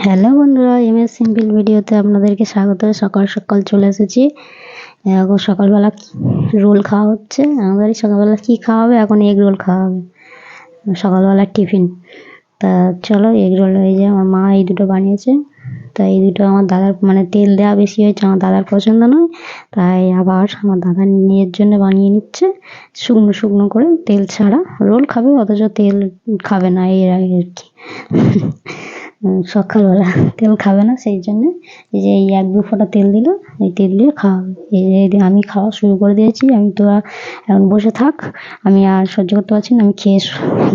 Hello বন্ধুরা M S simple ভিডিওতে আপনাদেরকে স্বাগত। সকাল সকাল চলে এসেছি। এখন সকালবেলা রোল খাওয়া হচ্ছে? আমাদের সকালবেলা কী খাওয়া হবে? এখন এগ রোল খাওয়া হবে। সকালবেলার টিফিন। তা চলো এগ রোল, এই যে আমার মা এই দুটো বানিয়েছে। তা এই দুটো আমার দাদার মানে তেল দেওয়া বেশি হয়েছে, আমার দাদার পছন্দ নয়। তাই আবার আমার দাদা নিজের জন্য বানিয়ে নিচ্ছে। শুকনো শুকনো করে তেল ছাড়া রোল খাবে, অথচ তেল খাবে না এই আর কি। সকালবেলা। তেল খাবে না, সেই জন্যে এই যে এই এক দু ফোঁটা তেল দিল, এই তেল দিয়ে খাওয়াবে এই যে আমি খাওয়া শুরু করে দিয়েছি, আমি তোরা এখন বসে থাক, আমি আর সহ্য করতে পারছি না, আমি খেয়ে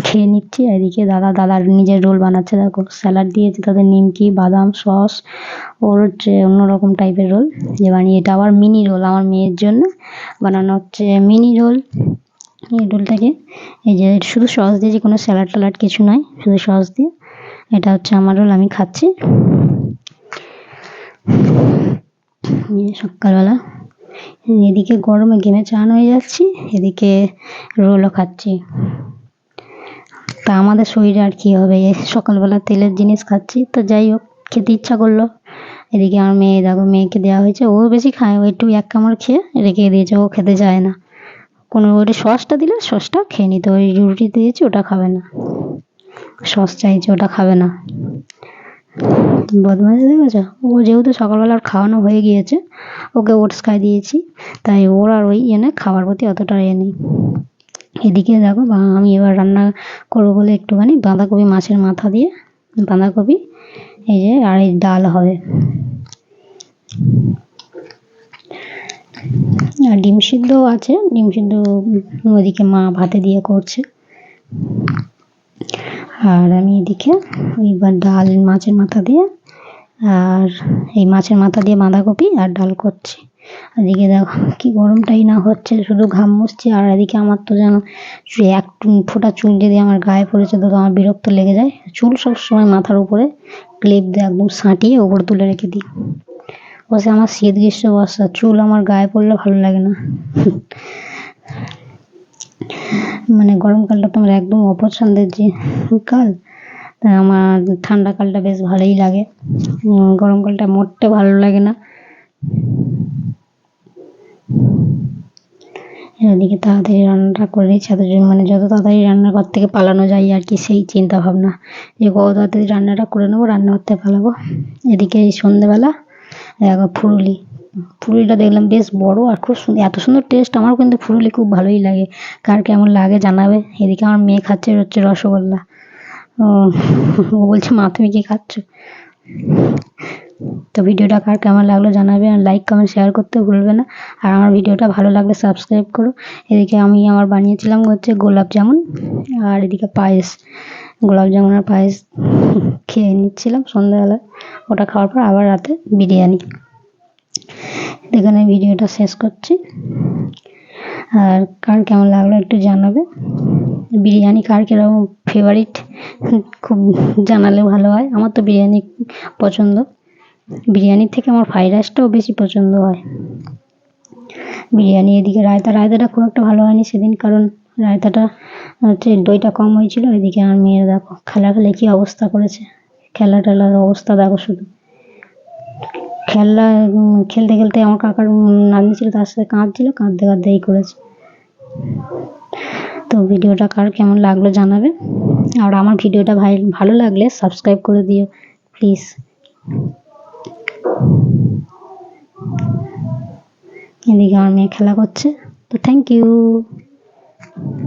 খেয়ে নিচ্ছি। এদিকে দাদা দাদার নিজের রোল বানাচ্ছে, দেখো, স্যালাড দিয়েছে তাদের নিমকি, বাদাম, সস, ওর হচ্ছে অন্যরকম টাইপের রোল। যে বানিয়ে, এটা আবার মিনি রোল আমার মেয়ের জন্য। বানানো হচ্ছে মিনি রোল। এই রোলটাকে, এই যে শুধু সস দিয়েছি কোনো স্যালাড ট্যালাড কিছু নয় শুধু সস দিয়ে। এটা হচ্ছে আমার রোল, আমি খাচ্ছি। সকালবেলা। এদিকে গরমে ঘেমে চান হয়ে যাচ্ছি, এদিকে রোলও খাচ্ছি। তা আমাদের শরীরে আর কী হবে? সকালবেলা তেলের জিনিস খাচ্ছি, তো যাই হোক, খেতে ইচ্ছা করল। এদিকে আমার মেয়ে দেখো, মেয়েকে দেওয়া হয়েছে, ও বেশি খায়, ও একটু এক কামড় খেয়ে রেখে দিয়েছে, ও খেতে চায় না। কোনো ওটা সসটা দিলে সসটা খেয়ে নিতে ওই রুটি দিয়েছি, ওটা খাবে না। সস চাইছে, ওটা খাবে না। বদমাইশ দেখেছ? ও যেহেতু সকালবেলা খাওয়ানো হয়ে গিয়েছে, ওকে ওটস খাই দিয়েছি, তাই ওর আর ওই এনে খাওয়ার প্রতি অতটা এ নেই। এদিকে দেখো, বা আমি এবার রান্না করব বলে একটুখানি বাঁধাকপি মাছের মাথা দিয়ে, বাঁধাকপি, এই যে আর এই ডাল হবে। আর ডিম সিদ্ধও আছে, ডিম সিদ্ধ ওদিকে মা ভাতে দিয়ে করছে। আর আমি এদিকে এইবার ডাল, মাছের মাথা দিয়ে আর এই মাছের মাথা দিয়ে বাঁধাকপি আর ডাল করছি। এদিকে দেখো, কি গরমটাই না হচ্ছে, শুধু ঘাম মুছছি আর এদিকে আমার তো যেন এক ফোঁটা চুল যদি আমার গায়ে পড়েছে তো আমার বিরক্ত লেগে যায়। চুল সব সময় মাথার উপরে, ক্লিপ দিয়ে একদম সাঁটিয়ে ওপরে তুলে রেখে দিই। অবশ্যই আমার শীত গ্রীষ্ম বর্ষা চুল আমার গায়ে পড়লে ভালো লাগে না। মানে গরমকালটা তো আমার একদম অপছন্দের যে কাল তাই আমার ঠান্ডা কালটা বেশ ভালোই লাগে। গরমকালটা মোটে ভালো লাগে না। এদিকে তাড়াতাড়ি রান্নাটা করে নিচ্ছি এত মানে যত তাড়াতাড়ি রান্নাঘর থেকে পালানো যায় আর কি, সেই চিন্তা ভাবনা যে কত তাড়াতাড়ি রান্নাটা করে নেব রান্নাঘর থেকে পালাবো। এদিকে এই সন্ধেবেলা দেখো ফুরুলি। ফুরুলিটা দেখলাম বেশ বড় আর খুব সুন্দর এত সুন্দর টেস্ট আমার কিন্তু ফুরুলি খুব ভালোই লাগে। কার কেমন লাগে জানাবে? এদিকে আমার মেয়ে খাচ্ছে হচ্ছে রসগোল্লা। ও বলছে, মা, তুমি কি খাচ্ছ? তো ভিডিওটা কার কেমন লাগল জানাবে আর লাইক কমেন্ট শেয়ার করতে ভুলবে না। আর আমার ভিডিওটা ভালো লাগলে সাবস্ক্রাইব করো। এদিকে আমি আমার বানিয়েছিলাম হচ্ছে গোলাপ জামুন আর এদিকে পায়েস। গোলাপ জামুন আর পায়েস খেয়ে নিচ্ছিলাম সন্ধ্যাবেলা ওটা খাওয়ার পর আবার রাতে বিরিয়ানি। এখানে ভিডিওটা শেষ করছি। আর কার কেমন লাগল একটু জানাবে। বিরিয়ানি কার কীরকম ফেভারিট খুব জানালে ভালো হয়। আমার তো বিরিয়ানি পছন্দ। বিরিয়ানির থেকে আমার ফ্রাইড রাইসটাও বেশি পছন্দ হয়। বিরিয়ানি এদিকে রায়তা। রায়তাটা খুব একটা ভালো হয়নি সেদিন কারণ রায়তাটা হচ্ছে দইটা কম হয়েছিল, এদিকে আমার মেয়ের দেখো খেলা খেলে কী অবস্থা করেছে। খেলা টেলার অবস্থা দেখো শুধু। খেলা খেলতে খেলতে আমার কাকার নাতনি ছিল, তার সাথে কাঁদছিল, কাঁদতে কাঁদতে এই করেছে। তো ভিডিওটা কার কেমন লাগল জানাবে। আর আমার ভিডিওটা ভাই, ভালো লাগলে সাবস্ক্রাইব করে দিও প্লিজ এদিকে আমার মেয়ে খেলা করছে, তো থ্যাংক ইউ Thank you.